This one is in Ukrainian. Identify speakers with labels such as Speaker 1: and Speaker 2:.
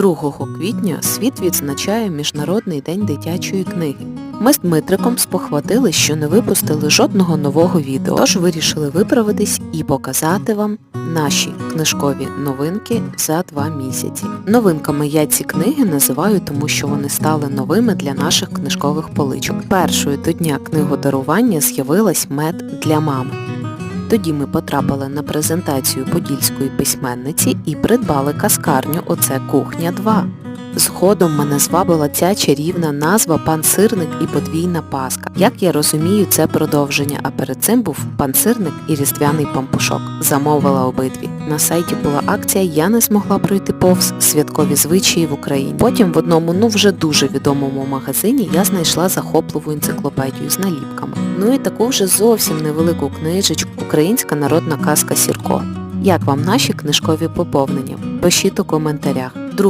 Speaker 1: 2 квітня світ відзначає Міжнародний день дитячої книги. Ми з Дмитриком спохватили, що не випустили жодного нового відео, тож вирішили виправитись і показати вам наші книжкові новинки за два місяці. Новинками я ці книги називаю, тому що вони стали новими для наших книжкових поличок. Першою до дня книгодарування з'явилась мед для мами. Тоді ми потрапили на презентацію подільської письменниці і придбали каскарню «Оце кухня 2». Згодом мене звабила ця чарівна назва «Пан сирник і подвійна паска». Як я розумію, це продовження, а перед цим був пан сирник і різдвяний пампушок. Замовила обидві. На сайті була акція «Я не змогла пройти повз святкові звичаї в Україні». Потім в одному, ну вже дуже відомому магазині я знайшла захопливу енциклопедію з наліпками. Ну і таку вже зовсім невелику книжечку «Українська народна казка Сірко». Як вам наші книжкові поповнення? Пишіть у коментарях.